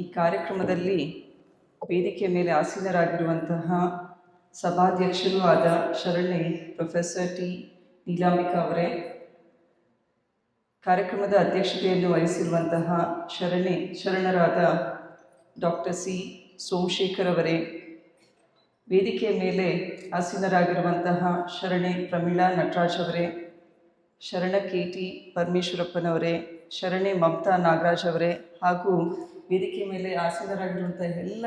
ಈ ಕಾರ್ಯಕ್ರಮದಲ್ಲಿ ವೇದಿಕೆ ಮೇಲೆ ಆಸೀನರಾಗಿರುವಂತಹ ಸಭಾಧ್ಯಕ್ಷರೂ ಆದ ಶರಣ್ಯ ಪ್ರೊಫೆಸರ್ ಟಿ ನೀಲಾಂಬಿಕಾ ಅವರೇ, ಕಾರ್ಯಕ್ರಮದ ಅಧ್ಯಕ್ಷತೆಯನ್ನು ವಹಿಸಿರುವಂತಹ ಶರಣೆ ಶರಣರಾದ ಡಾಕ್ಟರ್ ಸಿ ಸೋಮಶೇಖರ್ ಅವರೇ, ವೇದಿಕೆಯ ಮೇಲೆ ಆಸೀನರಾಗಿರುವಂತಹ ಶರಣೆ ಪ್ರಮೀಳಾ ನಟರಾಜ್ ಅವರೇ, ಶರಣ ಕೆ ಟಿ ಪರಮೇಶ್ವರಪ್ಪನವರೇ, ಶರಣೆ ಮಮತಾ ನಾಗರಾಜ್ ಅವರೇ ಹಾಗೂ ವೇದಿಕೆ ಮೇಲೆ ಆಸೀನರಾಗಿರುವಂತಹ ಎಲ್ಲ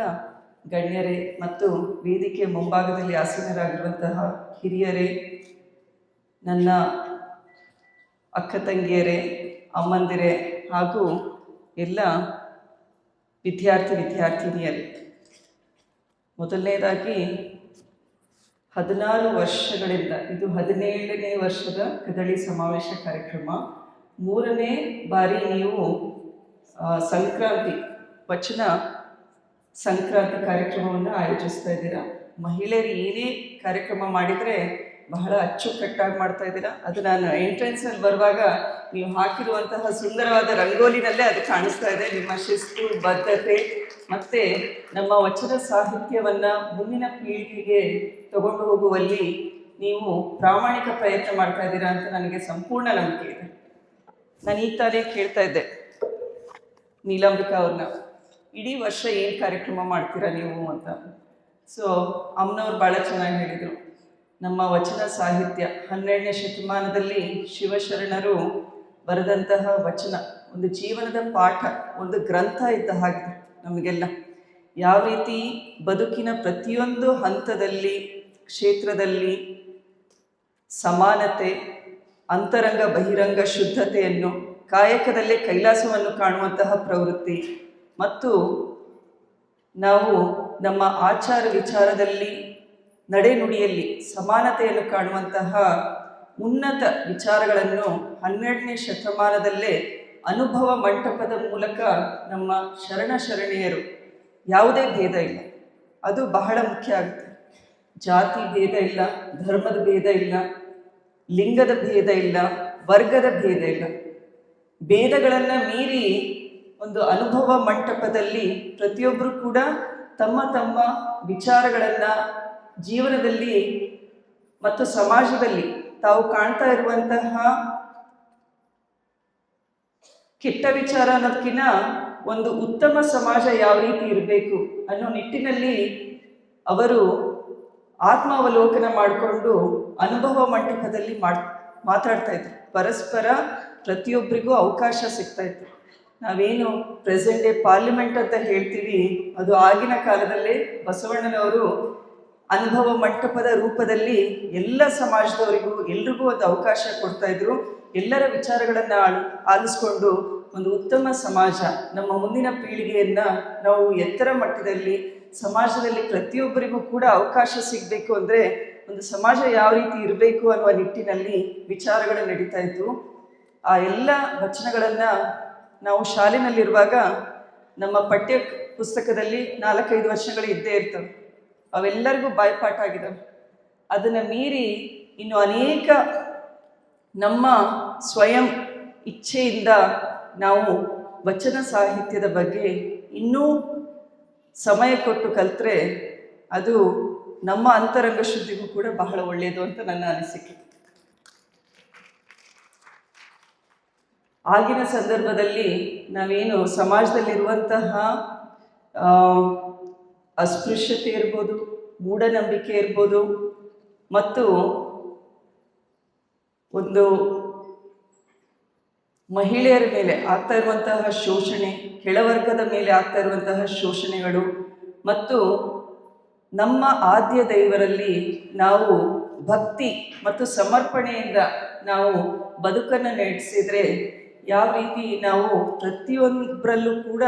ಗಣ್ಯರೇ ಮತ್ತು ವೇದಿಕೆ ಮುಂಭಾಗದಲ್ಲಿ ಆಸೀನರಾಗಿರುವಂತಹ ಹಿರಿಯರೇ, ನನ್ನ ಅಕ್ಕ ತಂಗಿಯರೇ, ಅಮ್ಮಂದಿರೇ ಹಾಗೂ ಎಲ್ಲ ವಿದ್ಯಾರ್ಥಿ ವಿದ್ಯಾರ್ಥಿನಿಯರೇ. ಮೊದಲನೇದಾಗಿ ಹದಿನಾರು ವರ್ಷಗಳಿಂದ, ಇದು ಹದಿನೇಳನೇ ವರ್ಷದ ಕದಳಿ ಸಮಾವೇಶ ಕಾರ್ಯಕ್ರಮ. ಮೂರನೇ ಬಾರಿ ನೀವು ಸಂಕ್ರಾಂತಿ ವಚನ ಸಂಕ್ರಾಂತಿ ಕಾರ್ಯಕ್ರಮವನ್ನು ಆಯೋಜಿಸ್ತಾ ಇದ್ದೀರಾ? ಮಹಿಳೆಯರು ಏನೇ ಕಾರ್ಯಕ್ರಮ ಮಾಡಿದರೆ ಬಹಳ ಅಚ್ಚುಕಟ್ಟಾಗಿ ಮಾಡ್ತಾ ಇದ್ದೀರಾ? ಅದು ನಾನು ಎಂಟ್ರೆನ್ಸಲ್ಲಿ ಬರುವಾಗ ನೀವು ಹಾಕಿರುವಂತಹ ಸುಂದರವಾದ ರಂಗೋಲಿನಲ್ಲೇ ಅದು ಕಾಣಿಸ್ತಾ ಇದೆ. ನಿಮ್ಮ ಶಿಸ್ತು, ಬದ್ಧತೆ ಮತ್ತು ನಮ್ಮ ವಚನ ಸಾಹಿತ್ಯವನ್ನು ಮುಂದಿನ ಪೀಳಿಗೆಗೆ ತಗೊಂಡು ಹೋಗುವಲ್ಲಿ ನೀವು ಪ್ರಾಮಾಣಿಕ ಪ್ರಯತ್ನ ಮಾಡ್ತಾ ಇದ್ದೀರಾ ಅಂತ ನನಗೆ ಸಂಪೂರ್ಣ ನಂಬಿಕೆ ಇದೆ. ನಾನು ಈ ತಾನೇ ಕೇಳ್ತಾ ಇದ್ದೆ ನೀಲಾಂಬಿಕಾ ಅವ್ರನ್ನ. ಇಡೀ ವರ್ಷ ಏನು ಕಾರ್ಯಕ್ರಮ ಮಾಡ್ತೀರಾ ನೀವು ಅಂತ. ಸೊ ಅಮ್ಮನವ್ರು ಭಾಳ ಚೆನ್ನಾಗಿ ಹೇಳಿದರು. ನಮ್ಮ ವಚನ ಸಾಹಿತ್ಯ ಹನ್ನೆರಡನೇ ಶತಮಾನದಲ್ಲಿ ಶಿವಶರಣರು ಬರೆದಂತಹ ವಚನ, ಒಂದು ಜೀವನದ ಪಾಠ, ಒಂದು ಗ್ರಂಥ ಇದ್ದ ಹಾಗೆ ನಮಗೆಲ್ಲ. ಯಾವ ರೀತಿ ಬದುಕಿನ ಪ್ರತಿಯೊಂದು ಹಂತದಲ್ಲಿ, ಕ್ಷೇತ್ರದಲ್ಲಿ ಸಮಾನತೆ, ಅಂತರಂಗ ಬಹಿರಂಗ ಶುದ್ಧತೆಯನ್ನು, ಕಾಯಕದಲ್ಲೇ ಕೈಲಾಸವನ್ನು ಕಾಣುವಂತಹ ಪ್ರವೃತ್ತಿ ಮತ್ತು ನಾವು ನಮ್ಮ ಆಚಾರ ವಿಚಾರದಲ್ಲಿ ನಡೆನುಡಿಯಲ್ಲಿ ಸಮಾನತೆಯನ್ನು ಕಾಣುವಂತಹ ಉನ್ನತ ವಿಚಾರಗಳನ್ನು ಹನ್ನೆರಡನೇ ಶತಮಾನದಲ್ಲೇ ಅನುಭವ ಮಂಟಪದ ಮೂಲಕ ನಮ್ಮ ಶರಣ ಶರಣೆಯರು, ಯಾವುದೇ ಭೇದ ಇಲ್ಲ. ಅದು ಬಹಳ ಮುಖ್ಯ ಆಗುತ್ತೆ. ಜಾತಿ ಭೇದ ಇಲ್ಲ, ಧರ್ಮದ ಭೇದ ಇಲ್ಲ, ಲಿಂಗದ ಭೇದ ಇಲ್ಲ, ವರ್ಗದ ಭೇದ ಇಲ್ಲ. ಭೇದಗಳನ್ನು ಮೀರಿ ಒಂದು ಅನುಭವ ಮಂಟಪದಲ್ಲಿ ಪ್ರತಿಯೊಬ್ಬರು ಕೂಡ ತಮ್ಮ ತಮ್ಮ ವಿಚಾರಗಳನ್ನು ಜೀವನದಲ್ಲಿ ಮತ್ತು ಸಮಾಜದಲ್ಲಿ ತಾವು ಕಾಣ್ತಾ ಇರುವಂತಹ ಕೆಟ್ಟ ವಿಚಾರ ಅನ್ನೋದಕ್ಕಿಂತ ಒಂದು ಉತ್ತಮ ಸಮಾಜ ಯಾವ ರೀತಿ ಇರಬೇಕು ಅನ್ನೋ ನಿಟ್ಟಿನಲ್ಲಿ ಅವರು ಆತ್ಮಾವಲೋಕನ ಮಾಡಿಕೊಂಡು ಅನುಭವ ಮಂಟಪದಲ್ಲಿ ಮಾಡ್ ಮಾತಾಡ್ತಾ ಇದ್ರು. ಪರಸ್ಪರ ಪ್ರತಿಯೊಬ್ಬರಿಗೂ ಅವಕಾಶ ಸಿಗ್ತಾ ಇತ್ತು. ನಾವೇನು ಪ್ರೆಸೆಂಟ್ ಡೇ ಪಾರ್ಲಿಮೆಂಟ್ ಅಂತ ಹೇಳ್ತೀವಿ, ಅದು ಆಗಿನ ಕಾಲದಲ್ಲೇ ಬಸವಣ್ಣನವರು ಅನುಭವ ಮಂಟಪದ ರೂಪದಲ್ಲಿ ಎಲ್ಲ ಸಮಾಜದವರಿಗೂ ಎಲ್ರಿಗೂ ಒಂದು ಅವಕಾಶ ಕೊಡ್ತಾ ಇದ್ರು. ಎಲ್ಲರ ವಿಚಾರಗಳನ್ನು ಆಲ್ ಆಲಿಸ್ಕೊಂಡು ಒಂದು ಉತ್ತಮ ಸಮಾಜ, ನಮ್ಮ ಮುಂದಿನ ಪೀಳಿಗೆಯನ್ನ ನಾವು ಎತ್ತರ ಮಟ್ಟದಲ್ಲಿ ಸಮಾಜದಲ್ಲಿ ಪ್ರತಿಯೊಬ್ಬರಿಗೂ ಕೂಡ ಅವಕಾಶ ಸಿಗಬೇಕು ಅಂದರೆ ಒಂದು ಸಮಾಜ ಯಾವ ರೀತಿ ಇರಬೇಕು ಅನ್ನುವ ನಿಟ್ಟಿನಲ್ಲಿ ವಿಚಾರಗಳು ನಡೀತಾ ಇತ್ತು ಆ ಎಲ್ಲ ವಚನಗಳನ್ನು ನಾವು ಶಾಲೆನಲ್ಲಿರುವಾಗ ನಮ್ಮ ಪಠ್ಯ ಪುಸ್ತಕದಲ್ಲಿ ನಾಲ್ಕೈದು ವರ್ಷಗಳು ಇದ್ದೇ ಇರ್ತವೆ. ಅವೆಲ್ಲರಿಗೂ ಬಾಯ್ಪಾಠ ಆಗಿದ್ದಾವೆ ಅದನ್ನು ಮೀರಿ ಇನ್ನು ಅನೇಕ ನಮ್ಮ ಸ್ವಯಂ ಇಚ್ಛೆಯಿಂದ ನಾವು ವಚನ ಸಾಹಿತ್ಯದ ಬಗ್ಗೆ ಇನ್ನೂ ಸಮಯ ಕೊಟ್ಟು ಕಲಿತ್ರೆ ಅದು ನಮ್ಮ ಅಂತರಂಗ ಶುದ್ಧಿಗೂ ಕೂಡ ಬಹಳ ಒಳ್ಳೆಯದು ಅಂತ ನನ್ನ ಅನಿಸಿಕೆ. ಆಗಿನ ಸಂದರ್ಭದಲ್ಲಿ ನಾವೇನು ಸಮಾಜದಲ್ಲಿರುವಂತಹ ಅಸ್ಪೃಶ್ಯತೆ ಇರ್ಬೋದು, ಮೂಢನಂಬಿಕೆ ಇರ್ಬೋದು, ಮತ್ತು ಒಂದು ಮಹಿಳೆಯರ ಮೇಲೆ ಆಗ್ತಾ ಇರುವಂತಹ ಶೋಷಣೆ, ಕೆಳವರ್ಗದ ಮೇಲೆ ಆಗ್ತಾ ಇರುವಂತಹ ಶೋಷಣೆಗಳು, ಮತ್ತು ನಮ್ಮ ಆದ್ಯ ದೈವರಲ್ಲಿ ನಾವು ಭಕ್ತಿ ಮತ್ತು ಸಮರ್ಪಣೆಯಿಂದ ನಾವು ಬದುಕನ್ನು ನಡೆಸಿದರೆ ಯಾವ ರೀತಿ ನಾವು ಪ್ರತಿಯೊಬ್ಬರಲ್ಲೂ ಕೂಡ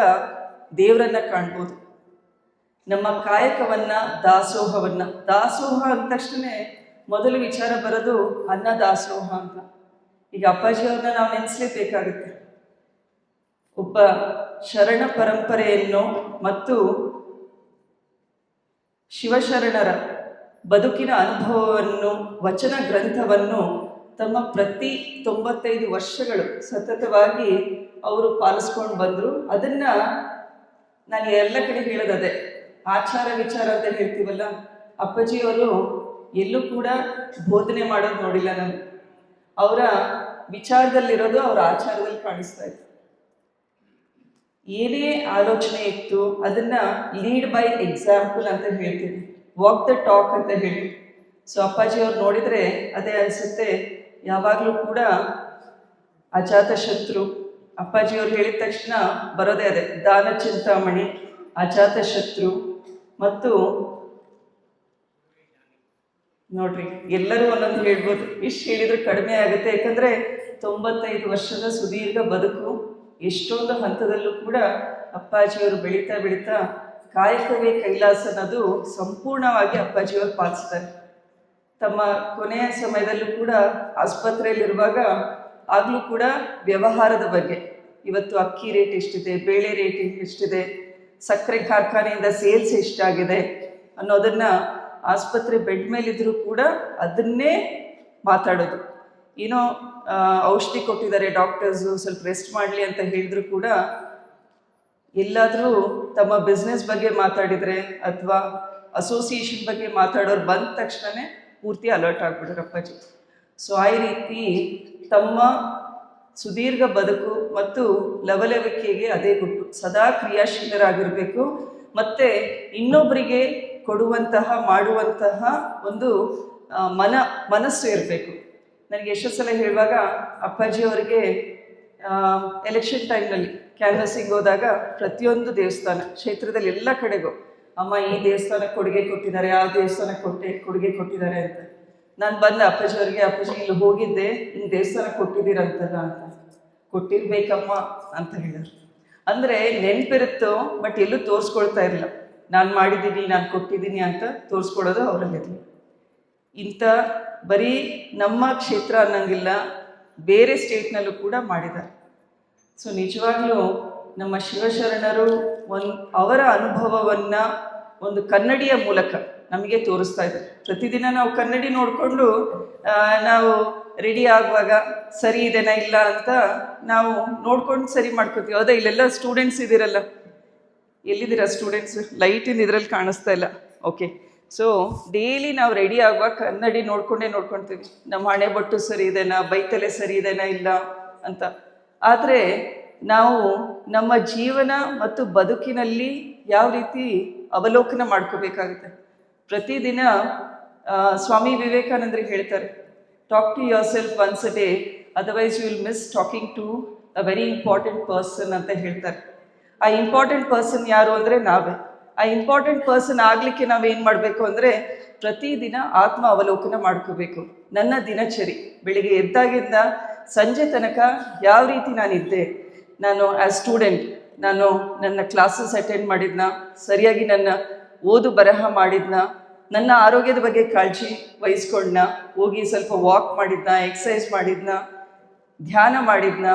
ದೇವರನ್ನ ಕಾಣ್ಬೋದು. ನಮ್ಮ ಕಾಯಕವನ್ನ, ದಾಸೋಹವನ್ನ. ದಾಸೋಹ ಅಂದ ತಕ್ಷಣ ಮೊದಲು ವಿಚಾರ ಬರೋದು ಅನ್ನ ದಾಸೋಹ ಅಂತ. ಈಗ ಅಪ್ಪಾಜಿಯವ್ರನ್ನ ನಾವು ನೆನೆಸಲೇಬೇಕಾಗುತ್ತೆ. ಒಬ್ಬ ಶರಣ ಪರಂಪರೆಯನ್ನು ಮತ್ತು ಶಿವಶರಣರ ಬದುಕಿನ ಅನುಭವವನ್ನು, ವಚನ ಗ್ರಂಥವನ್ನು ತಮ್ಮ ಪ್ರತಿ ತೊಂಬತ್ತೈದು ವರ್ಷಗಳು ಸತತವಾಗಿ ಅವರು ಪಾಲಿಸ್ಕೊಂಡು ಬಂದರು. ಅದನ್ನು ನಾನು ಎಲ್ಲ ಕಡೆ ಹೇಳೋದದೆ ಆಚಾರ ವಿಚಾರ ಅಂತ ಹೇಳ್ತೀವಲ್ಲ, ಅಪ್ಪಾಜಿಯವರು ಎಲ್ಲೂ ಕೂಡ ಬೋಧನೆ ಮಾಡೋದು ನೋಡಿಲ್ಲ ನಾನು ಅವರ ವಿಚಾರದಲ್ಲಿರೋದು ಅವರ ಆಚಾರದಲ್ಲಿ ಕಾಣಿಸ್ತಾ ಇತ್ತು. ಏನೇ ಆಲೋಚನೆ ಇತ್ತು, ಅದನ್ನ ಲೀಡ್ ಬೈ ಎಕ್ಸಾಂಪಲ್ ಅಂತ ಹೇಳ್ತೀನಿ ವಾಕ್ ದ ಟಾಕ್ ಅಂತ ಹೇಳಿ. ಸೊ ಅಪ್ಪಾಜಿ ಅವ್ರು ನೋಡಿದ್ರೆ ಅದೇ ಅನ್ಸುತ್ತೆ ಯಾವಾಗಲೂ ಕೂಡ ಅಜಾತ ಶತ್ರು ಅಪ್ಪಾಜಿ ಅವ್ರು ಹೇಳಿದ ತಕ್ಷಣ ಬರೋದೇ ಅದೇ. ದಾನ, ಚಿಂತಾಮಣಿ ಅಜಾತ ಶತ್ರು ಮತ್ತು ನೋಡ್ರಿ, ಎಲ್ಲರೂ ಒಂದೊಂದು ಹೇಳ್ಬೋದು. ಇಷ್ಟು ಹೇಳಿದ್ರೆ ಕಡಿಮೆ ಆಗುತ್ತೆ. ಯಾಕಂದ್ರೆ ತೊಂಬತ್ತೈದು ವರ್ಷದ ಸುದೀರ್ಘ ಬದುಕು, ಎಷ್ಟೊಂದು ಹಂತದಲ್ಲೂ ಕೂಡ ಅಪ್ಪಾಜಿಯವರು ಬೆಳೀತಾ ಬೆಳೀತಾ ಕಾಯಕವೇ ಕೈಲಾಸ ಅನ್ನೋದು ಸಂಪೂರ್ಣವಾಗಿ ಅಪ್ಪಾಜಿಯವರು ಪಾಲಿಸ್ತಾರೆ. ತಮ್ಮ ಕೊನೆಯ ಸಮಯದಲ್ಲೂ ಕೂಡ ಆಸ್ಪತ್ರೆಯಲ್ಲಿರುವಾಗ ಆಗಲೂ ಕೂಡ ವ್ಯವಹಾರದ ಬಗ್ಗೆ. ಇವತ್ತು ಅಕ್ಕಿ ರೇಟ್ ಎಷ್ಟಿದೆ, ಬೇಳೆ ರೇಟ್ ಎಷ್ಟಿದೆ, ಸಕ್ಕರೆ ಕಾರ್ಖಾನೆಯಿಂದ ಸೇಲ್ಸ್ ಎಷ್ಟಾಗಿದೆ ಅನ್ನೋದನ್ನ ಆಸ್ಪತ್ರೆ ಬೆಡ್ ಮೇಲಿದ್ರೂ ಕೂಡ ಅದನ್ನೇ ಮಾತಾಡೋದು. ಏನೋ ಔಷಧಿ ಕೊಟ್ಟಿದ್ದಾರೆ ಡಾಕ್ಟರ್ಸು, ಸ್ವಲ್ಪ ರೆಸ್ಟ್ ಮಾಡಲಿ ಅಂತ ಹೇಳಿದ್ರು ಕೂಡ ಎಲ್ಲಾದರೂ ತಮ್ಮ ಬಿಸ್ನೆಸ್ ಬಗ್ಗೆ ಮಾತಾಡಿದರೆ ಅಥವಾ ಅಸೋಸಿಯೇಷನ್ ಬಗ್ಗೆ ಮಾತಾಡೋರು ಬಂದ ತಕ್ಷಣನೇ ಪೂರ್ತಿ ಅಲರ್ಟ್ ಆಗಿಬಿಟ್ರು ಅಪ್ಪಾಜಿ ಸೊ ಆ ರೀತಿ ತಮ್ಮ ಸುದೀರ್ಘ ಬದುಕು ಮತ್ತು ಲವಲವಿಕೆಗೆ ಅದೇ ಗುಟ್ಟು. ಸದಾ ಕ್ರಿಯಾಶೀಲರಾಗಿರಬೇಕು. ಮತ್ತು ಇನ್ನೊಬ್ಬರಿಗೆ ಕೊಡುವಂತಹ, ಮಾಡುವಂತಹ ಒಂದು ಮನ, ಮನಸ್ಸು ಇರಬೇಕು. ನನಗೆ ಎಷ್ಟೋ ಸಲ ಹೇಳುವಾಗ ಅಪ್ಪಾಜಿ ಅವರಿಗೆ ಎಲೆಕ್ಷನ್ ಟೈಮ್ನಲ್ಲಿ ಕ್ಯಾನ್ವಸಿಂಗ್ ಹೋದಾಗ ಪ್ರತಿಯೊಂದು ದೇವಸ್ಥಾನ, ಕ್ಷೇತ್ರದಲ್ಲಿ ಎಲ್ಲ ಕಡೆಗೂ ಅಮ್ಮ, ಈ ದೇವಸ್ಥಾನಕ್ಕೆ ಕೊಡುಗೆ ಕೊಟ್ಟಿದ್ದಾರೆ, ಆ ದೇವಸ್ಥಾನಕ್ಕೆ ಕೊಟ್ಟೆ, ಕೊಡುಗೆ ಕೊಟ್ಟಿದ್ದಾರೆ ಅಂತ. ನಾನು ಬಂದ, ಅಪ್ಪಾಜಿ ಅವರಿಗೆ, ಅಪ್ಪಾಜಿ ಇಲ್ಲಿ ಹೋಗಿದ್ದೆ ಹಿಂಗೆ ದೇವಸ್ಥಾನ ಕೊಟ್ಟಿದ್ದೀರಂತಲ್ಲ ಅಂತ. ಕೊಟ್ಟಿರ್ಬೇಕಮ್ಮ ಅಂತ ಹೇಳಿದ್ರು. ಅಂದರೆ ನೆನಪಿರುತ್ತೋ ಬಟ್ ಎಲ್ಲೂ ತೋರಿಸ್ಕೊಳ್ತಾ ಇರಲಿಲ್ಲ. ನಾನು ಮಾಡಿದ್ದೀನಿ, ನಾನು ಕೊಟ್ಟಿದ್ದೀನಿ ಅಂತ ತೋರಿಸ್ಕೊಡೋದು ಅವರಲ್ಲಿರಲಿ ಇಂಥ ಬರೀ ನಮ್ಮ ಕ್ಷೇತ್ರ ಅನ್ನಂಗಿಲ್ಲ, ಬೇರೆ ಸ್ಟೇಟ್ನಲ್ಲೂ ಕೂಡ ಮಾಡಿದ್ದಾರೆ. ಸೊ ನಿಜವಾಗ್ಲೂ ನಮ್ಮ ಶಿವಶರಣರು ಒಂದು ಅವರ ಅನುಭವವನ್ನು ಒಂದು ಕನ್ನಡಿಯ ಮೂಲಕ ನಮಗೆ ತೋರಿಸ್ತಾ ಇದೆ. ಪ್ರತಿದಿನ ನಾವು ಕನ್ನಡಿ ನೋಡಿಕೊಂಡು ನಾವು ರೆಡಿ ಆಗುವಾಗ ಸರಿ ಇದೆನಾ ಇಲ್ಲ ಅಂತ ನಾವು ನೋಡ್ಕೊಂಡು ಸರಿ ಮಾಡ್ಕೋತೀವಿ. ಹೌದಾ? ಇಲ್ಲೆಲ್ಲ ಸ್ಟೂಡೆಂಟ್ಸ್ ಇದ್ದೀರಲ್ಲ. ಎಲ್ಲಿದ್ದೀರಾ ಸ್ಟೂಡೆಂಟ್ಸ್ ಲೈಟಿಂದ ಇದರಲ್ಲಿ ಕಾಣಿಸ್ತಾ ಇಲ್ಲ. ಓಕೆ ಸೊ ಡೈಲಿ ನಾವು ರೆಡಿ ಆಗುವಾಗ ಕನ್ನಡಿ ನೋಡ್ಕೊಂಡೇ ನೋಡ್ಕೊಳ್ತೀವಿ ನಮ್ಮ ಹಣೆ ಬಟ್ಟು ಸರಿ ಇದೆನಾ? ಬೈತಲೆ ಸರಿ ಇದೆನಾ ಇಲ್ಲ ಅಂತ. ಆದರೆ ನಾವು ನಮ್ಮ ಜೀವನ ಮತ್ತು ಬದುಕಿನಲ್ಲಿ ಯಾವ ರೀತಿ ಅವಲೋಕನ ಮಾಡ್ಕೋಬೇಕಾಗುತ್ತೆ? ಪ್ರತಿದಿನ ಸ್ವಾಮಿ ವಿವೇಕಾನಂದರು ಹೇಳ್ತಾರೆ talk to yourself once a day otherwise you will miss talking to a very important person ಅಂತ ಹೇಳ್ತಾರೆ. ಆ ಇಂಪಾರ್ಟೆಂಟ್ ಪರ್ಸನ್ ಯಾರು ಅಂದರೆ ನಾವೇ. ಆ ಇಂಪಾರ್ಟೆಂಟ್ ಪರ್ಸನ್ ಆಗಲಿಕ್ಕೆ ನಾವೇನು ಮಾಡಬೇಕು ಅಂದರೆ, ಪ್ರತಿದಿನ ಆತ್ಮ ಅವಲೋಕನ ಮಾಡ್ಕೋಬೇಕು. ನನ್ನ ದಿನಚರಿ, ಬೆಳಿಗ್ಗೆ ಎದ್ದಾಗಿಂದ ಸಂಜೆ ತನಕ ಯಾವ ರೀತಿ ನಾನಿದ್ದೆ ನಾನು ಆ್ಯಸ್ ಸ್ಟೂಡೆಂಟ್ ನಾನು ನನ್ನ ಕ್ಲಾಸಸ್ ಅಟೆಂಡ್ ಮಾಡಿದ್ನ, ಸರಿಯಾಗಿ ನನ್ನ ಓದು ಬರಹ ಮಾಡಿದ್ನ, ನನ್ನ ಆರೋಗ್ಯದ ಬಗ್ಗೆ ಕಾಳಜಿ ವಹಿಸ್ಕೊಂಡ್ನ, ಹೋಗಿ ಸ್ವಲ್ಪ ವಾಕ್ ಮಾಡಿದ್ನ ಎಕ್ಸಸೈಸ್ ಮಾಡಿದ್ನ, ಧ್ಯಾನ ಮಾಡಿದ್ನ,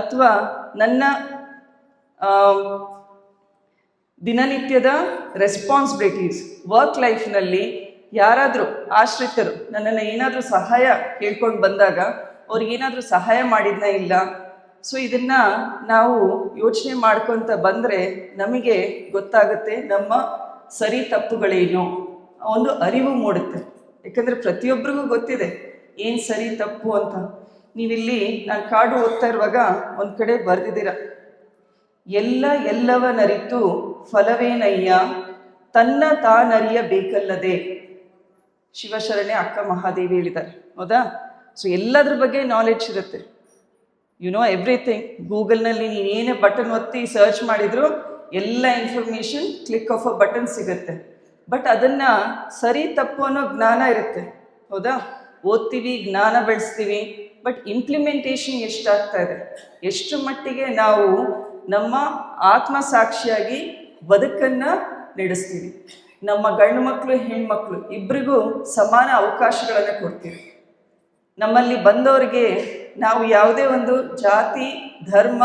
ಅಥವಾ ನನ್ನ ದಿನನಿತ್ಯದ ರೆಸ್ಪಾನ್ಸಿಬಿಲಿಟೀಸ್ ವರ್ಕ್ ಲೈಫ್ನಲ್ಲಿ ಯಾರಾದರೂ ಆಶ್ರಿತರು ನನ್ನನ್ನು ಏನಾದರೂ ಸಹಾಯ ಕೇಳ್ಕೊಂಡು ಬಂದಾಗ ಅವ್ರಿಗೇನಾದರೂ ಸಹಾಯ ಮಾಡಿದ್ನ ಇಲ್ಲ ಸೊ ಇದನ್ನ ನಾವು ಯೋಚನೆ ಮಾಡ್ಕೊತ ಬಂದರೆ ನಮಗೆ ಗೊತ್ತಾಗುತ್ತೆ ನಮ್ಮ ಸರಿ ತಪ್ಪುಗಳೇನು. ಒಂದು ಅರಿವು ಮೂಡುತ್ತೆ. ಯಾಕಂದರೆ ಪ್ರತಿಯೊಬ್ಬರಿಗೂ ಗೊತ್ತಿದೆ, ಏನು ಸರಿ ತಪ್ಪು ಅಂತ. ನೀವಿಲ್ಲಿ ನಾನು ಕಾಡು ಓದ್ತಾ ಇರುವಾಗ ಒಂದು ಕಡೆ ಬರೆದಿದ್ದೀರ. ಎಲ್ಲ ಎಲ್ಲವನರಿತು ಫಲವೇನಯ್ಯ? ತನ್ನ ತಾನರಿಯಬೇಕಲ್ಲದೆ ಶಿವಶರಣೆ ಅಕ್ಕ ಮಹಾದೇವಿ ಹೇಳಿದ್ದಾರೆ. ಹೌದಾ? ಸೊ ಎಲ್ಲದ್ರ ಬಗ್ಗೆ ನಾಲೆಡ್ಜ್ ಇರುತ್ತೆ. ಯು ನೋ ಎವ್ರಿಥಿಂಗ್ ಗೂಗಲ್ನಲ್ಲಿ ನೀನು ಏನೇ ಬಟನ್ ಒತ್ತಿ ಸರ್ಚ್ ಮಾಡಿದ್ರು ಎಲ್ಲ information click of a button ಸಿಗುತ್ತೆ. ಬಟ್ ಅದನ್ನು ಸರಿ ತಪ್ಪು ಅನ್ನೋ ಜ್ಞಾನ ಇರುತ್ತೆ. ಹೌದಾ? ಓದ್ತೀವಿ, ಜ್ಞಾನ ಬೆಳೆಸ್ತೀವಿ ಬಟ್ ಇಂಪ್ಲಿಮೆಂಟೇಷನ್ ಎಷ್ಟಾಗ್ತಾ ಇದೆ? ಎಷ್ಟು ಮಟ್ಟಿಗೆ ನಾವು ನಮ್ಮ ಆತ್ಮ ಸಾಕ್ಷಿಯಾಗಿ ಬದುಕನ್ನು ನಡೆಸ್ತೀವಿ? ನಮ್ಮ ಗಂಡು ಮಕ್ಕಳು ಹೆಣ್ಮಕ್ಳು ಇಬ್ಬರಿಗೂ ಸಮಾನ ಅವಕಾಶಗಳನ್ನು ಕೊಡ್ತೀವಿ. ನಮ್ಮಲ್ಲಿ ಬಂದವರಿಗೆ ನಾವು ಯಾವುದೇ ಒಂದು ಜಾತಿ, ಧರ್ಮ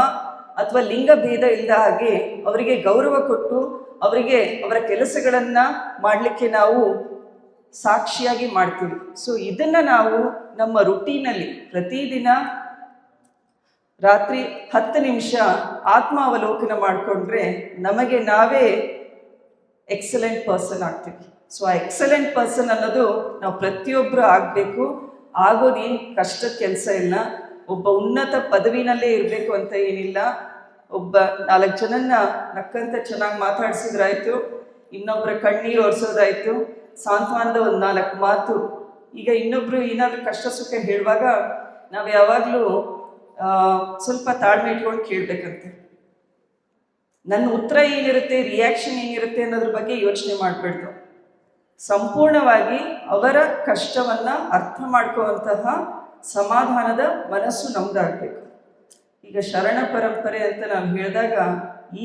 ಅಥವಾ ಲಿಂಗ ಭೇದ ಇಲ್ಲದ ಹಾಗೆ ಅವರಿಗೆ ಗೌರವ ಕೊಟ್ಟು ಅವರಿಗೆ ಅವರ ಕೆಲಸಗಳನ್ನು ಮಾಡಲಿಕ್ಕೆ ನಾವು ಸಾಕ್ಷಿಯಾಗಿ ಮಾಡ್ತೀವಿ. ಸೊ ಇದನ್ನು ನಾವು ನಮ್ಮ ರುಟೀನಲ್ಲಿ ಪ್ರತಿದಿನ ರಾತ್ರಿ ಹತ್ತು ನಿಮಿಷ ಆತ್ಮಾವಲೋಕನ ಮಾಡಿಕೊಂಡ್ರೆ ನಮಗೆ ನಾವೇ ಎಕ್ಸಲೆಂಟ್ ಪರ್ಸನ್ ಆಗ್ತೀವಿ. ಸೊ ಆ ಎಕ್ಸಲೆಂಟ್ ಪರ್ಸನ್ ಅನ್ನೋದು ನಾವು ಪ್ರತಿಯೊಬ್ಬರು ಆಗಬೇಕು. ಆಗೋದೇನು ಕಷ್ಟ ಕೆಲಸ ಇಲ್ಲ. ಒಬ್ಬ ಉನ್ನತ ಪದವಿನಲ್ಲೇ ಇರಬೇಕು ಅಂತ ಏನಿಲ್ಲ. ಒಬ್ಬ ನಾಲ್ಕು ಜನನ್ನ ನಕ್ಕಂತ ಚೆನ್ನಾಗಿ ಮಾತಾಡ್ಸಿದ್ರಾಯ್ತು. ಇನ್ನೊಬ್ಬರ ಕಣ್ಣೀರು ಒರೆಸೋದಾಯ್ತು. ಸಾಂತ್ವನದ ಒಂದು ನಾಲ್ಕು ಮಾತು. ಈಗ ಇನ್ನೊಬ್ರು ಏನಾದರೂ ಕಷ್ಟ ಸುಖ ಹೇಳುವಾಗ ನಾವು ಯಾವಾಗಲೂ ಸ್ವಲ್ಪ ತಾಳ್ಮೆ ಇಟ್ಕೊಂಡು ಕೇಳಬೇಕಂತೆ. ನನ್ನ ಉತ್ತರ ಏನಿರುತ್ತೆ ರಿಯಾಕ್ಷನ್ ಏನಿರುತ್ತೆ ಅನ್ನೋದ್ರ ಬಗ್ಗೆ ಯೋಚನೆ ಮಾಡಬೇಡ್ದು. ಸಂಪೂರ್ಣವಾಗಿ ಅವರ ಕಷ್ಟವನ್ನ ಅರ್ಥ ಮಾಡ್ಕೊಳ್ಳುವಂತಹ ಸಮಾಧಾನದ ಮನಸ್ಸು ನಮ್ದಾಗಬೇಕು ಈಗ ಶರಣ ಪರಂಪರೆ ಅಂತ ನಾವು ಹೇಳಿದಾಗ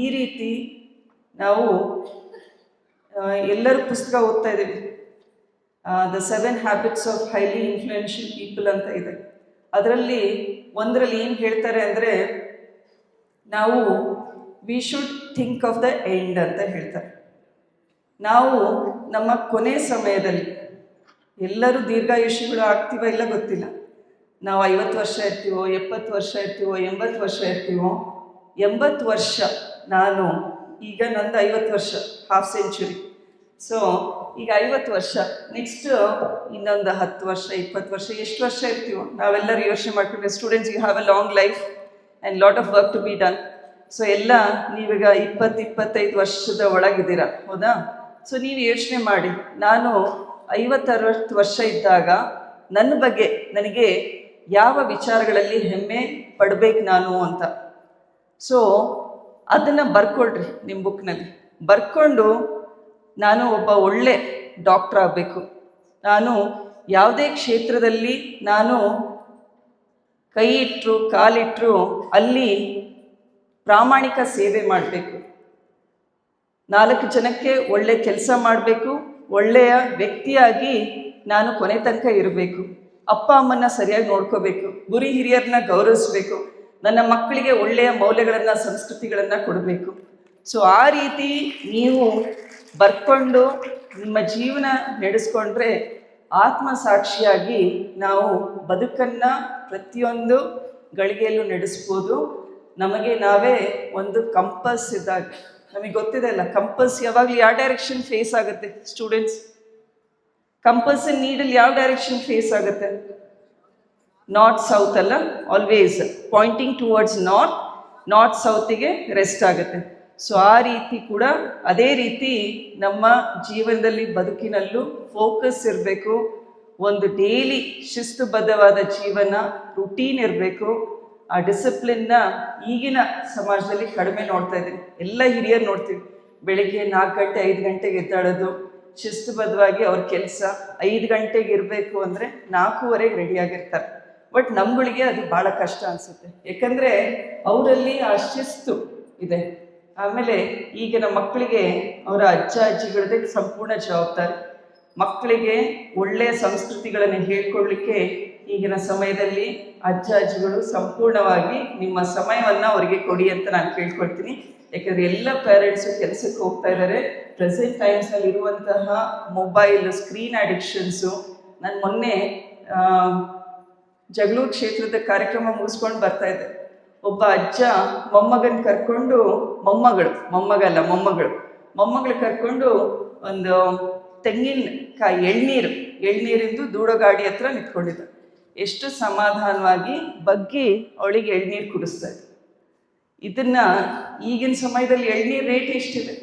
ಈ ರೀತಿ ನಾವು ಎಲ್ಲರೂ ಪುಸ್ತಕ ಓದ್ತಾ ಇದ್ದೀವಿ. The seven habits of highly influential people ಅಂತ ಇದೆ. ಅದರಲ್ಲಿ ಒಂದರಲ್ಲಿ ಏನು ಹೇಳ್ತಾರೆ ಅಂದರೆ, ನಾವು we should think of the end ಅಂತ ಹೇಳ್ತಾರೆ. ನಾವು ನಮ್ಮ ಕೊನೆ ಸಮಯದಲ್ಲಿ ಎಲ್ಲರೂ ದೀರ್ಘಾಯುಷ್ಯಗಳು ಆಗ್ತೀವ ಇಲ್ಲ ಗೊತ್ತಿಲ್ಲ. ನಾವು ಐವತ್ತು ವರ್ಷ ಇರ್ತೀವೋ, ಎಪ್ಪತ್ತು ವರ್ಷ ಇರ್ತೀವೋ, ಎಂಬತ್ತು ವರ್ಷ ಇರ್ತೀವೋ, ಎಂಬತ್ತು ವರ್ಷ ನಾನು ಈಗ ನಂದು ಐವತ್ತು ವರ್ಷ ಹಾಫ್ ಸೆಂಚುರಿ ಸೊ ಈಗ ಐವತ್ತು ವರ್ಷ ನೆಕ್ಸ್ಟ್ ಇನ್ನೊಂದು ಹತ್ತು ವರ್ಷ, ಇಪ್ಪತ್ತು ವರ್ಷ, ಎಷ್ಟು ವರ್ಷ ಇರ್ತೀವೋ, ನಾವೆಲ್ಲರೂ ಯೋಚನೆ ಮಾಡ್ಕೊಂಡ್ರೆ students you have a long life and lot of work to be done so ಎಲ್ಲ ನೀವೀಗ ಇಪ್ಪತ್ತು, ಇಪ್ಪತ್ತೈದು ವರ್ಷದ ಒಳಗಿದ್ದೀರಾ, ಹೌದಾ? ಸೊ ನೀವು ಯೋಚನೆ ಮಾಡಿ. ನಾನು ಐವತ್ತರವತ್ತು ವರ್ಷ ಇದ್ದಾಗ ನನ್ನ ಬಗ್ಗೆ ನನಗೆ ಯಾವ ವಿಚಾರಗಳಲ್ಲಿ ಹೆಮ್ಮೆ ಪಡ್ಬೇಕು ನಾನು ಅಂತ. ಸೊ ಅದನ್ನು ಬರ್ಕೊಳ್ರಿ ನಿಮ್ಮ ಬುಕ್ನಲ್ಲಿ. ಬರ್ಕೊಂಡು ನಾನು ಒಬ್ಬ ಒಳ್ಳೆ ಡಾಕ್ಟ್ರ್ ಆಗಬೇಕು. ನಾನು ಯಾವುದೇ ಕ್ಷೇತ್ರದಲ್ಲಿ ನಾನು ಕೈ ಇಟ್ಟರು ಕಾಲಿಟ್ಟರು ಅಲ್ಲಿ ಪ್ರಾಮಾಣಿಕ ಸೇವೆ ಮಾಡಬೇಕು. ನಾಲ್ಕು ಜನಕ್ಕೆ ಒಳ್ಳೆ ಕೆಲಸ ಮಾಡಬೇಕು, ಒಳ್ಳೆಯ ವ್ಯಕ್ತಿಯಾಗಿ ನಾನು ಕೊನೆ ತನಕ ಇರಬೇಕು. ಅಪ್ಪ ಅಮ್ಮನ ಸರಿಯಾಗಿ ನೋಡ್ಕೋಬೇಕು, ಗುರಿ ಹಿರಿಯರನ್ನ ಗೌರವಿಸಬೇಕು, ನನ್ನ ಮಕ್ಕಳಿಗೆ ಒಳ್ಳೆಯ ಮೌಲ್ಯಗಳನ್ನು, ಸಂಸ್ಕೃತಿಗಳನ್ನು ಕೊಡಬೇಕು. ಸೊ ಆ ರೀತಿ ನೀವು ಬರ್ಕೊಂಡು ನಿಮ್ಮ ಜೀವನ ನಡೆಸ್ಕೊಂಡ್ರೆ ಆತ್ಮಸಾಕ್ಷಿಯಾಗಿ ನಾವು ಬದುಕನ್ನು ಪ್ರತಿಯೊಂದು ಗಳಿಗೆಯಲ್ಲೂ ನಡೆಸ್ಬೋದು. ನಮಗೆ ನಾವೇ ಒಂದು ಕಂಪಸ್ ಇದ್ದಾಗ ನಮಗೆ ಗೊತ್ತಿದೆ ಅಲ್ಲ ಕಂಪಸ್ ಯಾವಾಗಲೂ ಯಾವ ಡೈರೆಕ್ಷನ್ ಫೇಸ್ ಆಗುತ್ತೆ ಸ್ಟೂಡೆಂಟ್ಸ್ ಕಂಪಸ್ ನೀಡಲ್ಲಿ ಯಾವ ಡೈರೆಕ್ಷನ್ ಫೇಸ್ ಆಗುತ್ತೆ? ನಾರ್ತ್ ಸೌತ್ ಅಲ್ಲ always pointing towards north north ಸೌತಿಗೆ rest ಆಗುತ್ತೆ. ಸೊ ಆ ರೀತಿ ಕೂಡ ಅದೇ ರೀತಿ ನಮ್ಮ ಜೀವನದಲ್ಲಿ ಬದುಕಿನಲ್ಲೂ ಫೋಕಸ್ ಇರಬೇಕು, ಒಂದು ಡೈಲಿ ಶಿಸ್ತುಬದ್ಧವಾದ ಜೀವನ ರುಟೀನ್ ಇರಬೇಕು. ಆ ಡಿಸಿಪ್ಲಿನ್ನ ಈಗಿನ ಸಮಾಜದಲ್ಲಿ ಕಡಿಮೆ ನೋಡ್ತಾ ಇದ್ದೀವಿ ಎಲ್ಲ ಹಿರಿಯರು ನೋಡ್ತೀವಿ. ಬೆಳಿಗ್ಗೆ ನಾಲ್ಕು ಗಂಟೆ, ಐದು ಗಂಟೆಗೆ ಎದ್ದಾಡೋದು ಶಿಸ್ತುಬದ್ಧವಾಗಿ ಅವ್ರ ಕೆಲಸ. ಐದು ಗಂಟೆಗೆ ಇರಬೇಕು ಅಂದರೆ ನಾಲ್ಕೂವರೆಗೆ ರೆಡಿಯಾಗಿರ್ತಾರೆ ಬಟ್ ನಮ್ಗಳಿಗೆ ಅದು ಭಾಳ ಕಷ್ಟ ಅನಿಸುತ್ತೆ. ಯಾಕಂದರೆ ಅವರಲ್ಲಿ ಆ ಶಿಸ್ತು ಇದೆ. ಆಮೇಲೆ ಈಗಿನ ಮಕ್ಕಳಿಗೆ ಅವರ ಅಜ್ಜ, ಅಜ್ಜಿಗಳದೇ ಸಂಪೂರ್ಣ ಜವಾಬ್ದಾರಿ. ಮಕ್ಕಳಿಗೆ ಒಳ್ಳೆಯ ಸಂಸ್ಕೃತಿಗಳನ್ನು ಹೇಳ್ಕೊಳ್ಳಿಕ್ಕೆ ಈಗಿನ ಸಮಯದಲ್ಲಿ ಅಜ್ಜ ಅಜ್ಜಿಗಳು ಸಂಪೂರ್ಣವಾಗಿ ನಿಮ್ಮ ಸಮಯವನ್ನು ಅವರಿಗೆ ಕೊಡಿ ಅಂತ ನಾನು ಕೇಳ್ಕೊಳ್ತೀನಿ. ಯಾಕಂದರೆ ಎಲ್ಲ ಪೇರೆಂಟ್ಸು ಕೆಲಸಕ್ಕೆ ಹೋಗ್ತಾ ಇದ್ದಾರೆ ಪ್ರೆಸೆಂಟ್ ಟೈಮ್ಸಲ್ಲಿ ಇರುವಂತಹ ಮೊಬೈಲ್ ಸ್ಕ್ರೀನ್ ಅಡಿಕ್ಷನ್ಸು ನಾನು ಮೊನ್ನೆ ಜಗಳೂರು ಕ್ಷೇತ್ರದ ಕಾರ್ಯಕ್ರಮ ಮುಗಿಸ್ಕೊಂಡು ಬರ್ತಾ ಇದ್ದೆ. ಒಬ್ಬ ಅಜ್ಜ ಮೊಮ್ಮಗನ ಕರ್ಕೊಂಡು ಮೊಮ್ಮಗಳು, ಮೊಮ್ಮಗಲ್ಲ, ಮೊಮ್ಮಗಳು. ಮೊಮ್ಮಗಳು ಕರ್ಕೊಂಡು ಒಂದು ತೆಂಗಿನಕಾಯಿ, ಎಳ್ನೀರು, ಎಳ್ನೀರಿಂದು ದೂಡೋ ಗಾಡಿ ಹತ್ರ ನಿಂತ್ಕೊಂಡಿದ್ದ. ಎಷ್ಟು ಸಮಾಧಾನವಾಗಿ ಬಗ್ಗಿ ಅವಳಿಗೆ ಎಳ್ನೀರು ಕುಡಿಸ್ತಾರೆ ಇದನ್ನ ಈಗಿನ ಸಮಯದಲ್ಲಿ ಎಳ್ನೀರು ರೇಟ್ ಎಷ್ಟಿದೆ?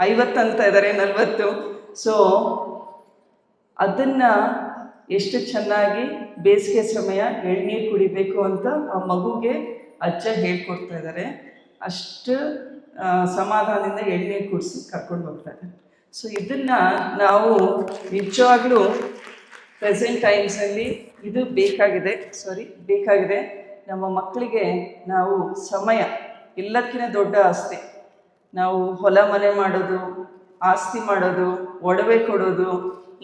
ಐವತ್ತಂತ ಇದ್ದಾರೆ ನಲ್ವತ್ತು. ಸೊ ಅದನ್ನ ಎಷ್ಟು ಚೆನ್ನಾಗಿ ಬೇಸಿಗೆ ಸಮಯ ಎಳ್ನೀರು ಕುಡಿಬೇಕು ಅಂತ ಆ ಮಗುಗೆ ಅಜ್ಜ ಹೇಳ್ಕೊಡ್ತಾ ಇದ್ದಾರೆ ಅಷ್ಟು ಸಮಾಧಾನದಿಂದ ಎಳ್ನೀರು ಕುಡಿಸಿ ಕರ್ಕೊಂಡು ಹೋಗ್ತಾರೆ ಸೊ ಇದನ್ನ ನಾವು ನಿಜವಾಗ್ಲೂ ಪ್ರೆಸೆಂಟ್ ಟೈಮ್ಸಲ್ಲಿ ಇದು ಬೇಕಾಗಿದೆ ಸಾರಿ ಬೇಕಾಗಿದೆ. ನಮ್ಮ ಮಕ್ಕಳಿಗೆ ನಾವು ಸಮಯ ಎಲ್ಲಕ್ಕಿಂತ ದೊಡ್ಡ ಆಸ್ತಿ. ನಾವು ಹೊಲ ಮನೆ ಮಾಡೋದು, ಆಸ್ತಿ ಮಾಡೋದು, ಒಡವೆ ಕೊಡೋದು,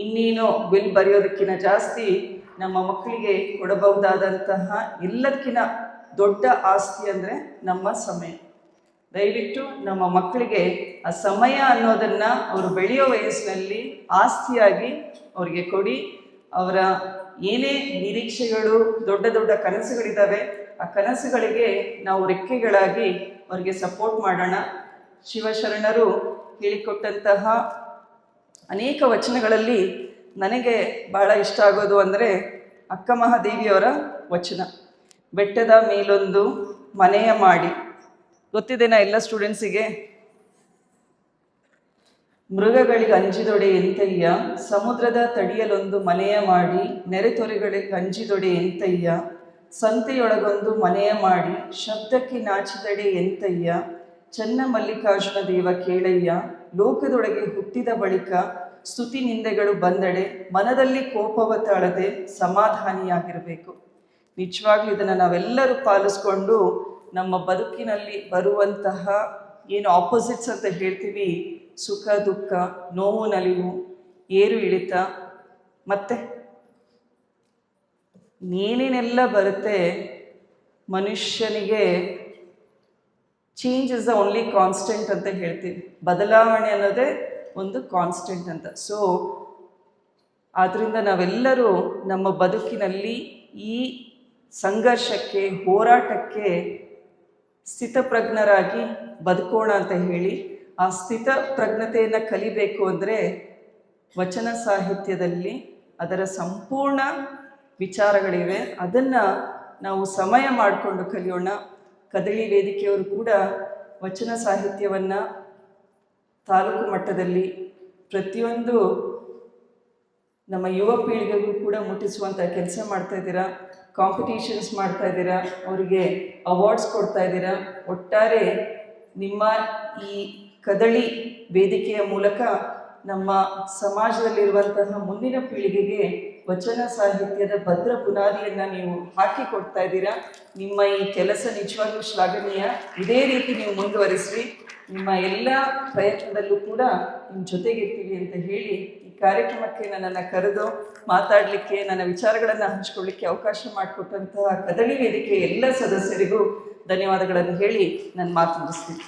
ಇನ್ನೇನೋ ಬಿಲ್ ಬರೆಯೋದಕ್ಕಿಂತ ಜಾಸ್ತಿ ನಮ್ಮ ಮಕ್ಕಳಿಗೆ ಕೊಡಬಹುದಾದಂತಹ ಎಲ್ಲಕ್ಕಿಂತ ದೊಡ್ಡ ಆಸ್ತಿ ಅಂದರೆ ನಮ್ಮ ಸಮಯ. ದಯವಿಟ್ಟು ನಮ್ಮ ಮಕ್ಕಳಿಗೆ ಆ ಸಮಯ ಅನ್ನೋದನ್ನು ಅವರು ಬೆಳೆಯೋ ವಯಸ್ಸಿನಲ್ಲಿ ಆಸ್ತಿಯಾಗಿ ಅವರಿಗೆ ಕೊಡಿ. ಅವರ ಏನೇ ನಿರೀಕ್ಷೆಗಳು, ದೊಡ್ಡ ದೊಡ್ಡ ಕನಸುಗಳಿದ್ದಾವೆ ಆ ಕನಸುಗಳಿಗೆ ನಾವು ರೆಕ್ಕೆಗಳಾಗಿ ಅವರಿಗೆ ಸಪೋರ್ಟ್ ಮಾಡೋಣ. ಶಿವಶರಣರು ಹೇಳಿಕೊಟ್ಟಂತಹ ಅನೇಕ ವಚನಗಳಲ್ಲಿ ನನಗೆ ಬಹಳ ಇಷ್ಟ ಆಗೋದು ಅಂದರೆ ಅಕ್ಕ ಮಹಾದೇವಿಯವರ ವಚನ. ಬೆಟ್ಟದ ಮೇಲೊಂದು ಮನೆಯ ಮಾಡಿ. ಗೊತ್ತಿದೆನಾ ಎಲ್ಲ ಸ್ಟೂಡೆಂಟ್ಸಿಗೆ ಮೃಗಗಳಿಗೆ ಅಂಜಿದೊಡೆ ಎಂತಯ್ಯ? ಸಮುದ್ರದ ತಡಿಯಲೊಂದು ಮನೆಯ ಮಾಡಿ, ನೆರೆತೊರೆಗಳಿಗೆ ಅಂಜಿದೊಡೆ ಎಂತಯ್ಯ? ಸಂತೆಯೊಳಗೊಂದು ಮನೆಯ ಮಾಡಿ, ಶಬ್ದಕ್ಕೆ ನಾಚಿದಡೆ ಎಂತಯ್ಯ? ಚನ್ನ ಮಲ್ಲಿಕಾರ್ಜುನ ದೇವ ಕೇಳಯ್ಯ, ಲೋಕದೊಳಗೆ ಹುಟ್ಟಿದ ಬಳಿಕ ಸ್ತುತಿ ನಿಂದೆಗಳು ಬಂದಡೆ, ಮನದಲ್ಲಿ ಕೋಪವ ತಾಳದೆ ಸಮಾಧಾನಿಯಾಗಿರಬೇಕು. ನಿಜವಾಗ್ಲೂ ಇದನ್ನು ನಾವೆಲ್ಲರೂ ಪಾಲಿಸ್ಕೊಂಡು ನಮ್ಮ ಬದುಕಿನಲ್ಲಿ ಬರುವಂತಹ ಏನು ಆಪೋಸಿಟ್ಸ್ ಅಂತ ಹೇಳ್ತೀವಿ ಸುಖ, ದುಃಖ, ನೋವು, ನಲಿವು, ಏರು ಇಳಿತ ಮತ್ತೆ ಏನೇನೆಲ್ಲ ಬರುತ್ತೆ ಮನುಷ್ಯನಿಗೆ change is the only constant ಅಂತ ಹೇಳ್ತೀವಿ. ಬದಲಾವಣೆ ಅನ್ನೋದೇ ಒಂದು ಕಾನ್ಸ್ಟೆಂಟ್ ಅಂತ. ಸೊ ಆದ್ದರಿಂದ ನಾವೆಲ್ಲರೂ ನಮ್ಮ ಬದುಕಿನಲ್ಲಿ ಈ ಸಂಘರ್ಷಕ್ಕೆ, ಹೋರಾಟಕ್ಕೆ ಸ್ಥಿತಪ್ರಜ್ಞರಾಗಿ ಬದುಕೋಣ ಅಂತ ಹೇಳಿ ಆ ಸ್ಥಿತ ಪ್ರಜ್ಞತೆಯನ್ನು ಕಲಿಬೇಕು ಅಂದರೆ ವಚನ ಸಾಹಿತ್ಯದಲ್ಲಿ ಅದರ ಸಂಪೂರ್ಣ ವಿಚಾರಗಳಿವೆ. ಅದನ್ನು ನಾವು ಸಮಯ ಮಾಡಿಕೊಂಡು ಕಲಿಯೋಣ. ಕದಳಿ ವೇದಿಕೆಯವರು ಕೂಡ ವಚನ ಸಾಹಿತ್ಯವನ್ನು ತಾಲೂಕು ಮಟ್ಟದಲ್ಲಿ ಪ್ರತಿಯೊಂದು ನಮ್ಮ ಯುವ ಪೀಳಿಗೆಗೂ ಕೂಡ ಮುಟ್ಟಿಸುವಂಥ ಕೆಲಸ ಮಾಡ್ತಾ ಇದ್ದೀರಾ? ಕಾಂಪಿಟೀಷನ್ಸ್ ಮಾಡ್ತಾ ಇದ್ದೀರಾ? ಅವರಿಗೆ ಅವಾರ್ಡ್ಸ್ ಕೊಡ್ತಾ ಇದ್ದೀರಾ? ಒಟ್ಟಾರೆ ನಿಮ್ಮ ಈ ಕದಳಿ ವೇದಿಕೆಯ ಮೂಲಕ ನಮ್ಮ ಸಮಾಜದಲ್ಲಿರುವಂತಹ ಮುಂದಿನ ಪೀಳಿಗೆಗೆ ವಚನ ಸಾಹಿತ್ಯದ ಭದ್ರ ಬುನಾದಿಯನ್ನು ನೀವು ಹಾಕಿಕೊಡ್ತಾ ಇದ್ದೀರಾ? ನಿಮ್ಮ ಈ ಕೆಲಸ ನಿಜವಾಗ್ಲೂ ಶ್ಲಾಘನೀಯ. ಇದೇ ರೀತಿ ನೀವು ಮುಂದುವರಿಸ್ರಿ. ನಿಮ್ಮ ಎಲ್ಲ ಪ್ರಯತ್ನದಲ್ಲೂ ಕೂಡ ನಿಮ್ಮ ಜೊತೆಗಿರ್ತೀವಿ ಅಂತ ಹೇಳಿ ಈ ಕಾರ್ಯಕ್ರಮಕ್ಕೆ ನನ್ನನ್ನು ಕರೆದು ಮಾತಾಡಲಿಕ್ಕೆ, ನನ್ನ ವಿಚಾರಗಳನ್ನು ಹಂಚ್ಕೊಳ್ಳಿಕ್ಕೆ ಅವಕಾಶ ಮಾಡಿಕೊಟ್ಟಂತಹ ಕದಳಿ ವೇದಿಕೆಯ ಎಲ್ಲ ಸದಸ್ಯರಿಗೂ ಧನ್ಯವಾದಗಳನ್ನು ಹೇಳಿ ನನ್ನ ಮಾತು ಮುಗಿಸ್ತೀನಿ.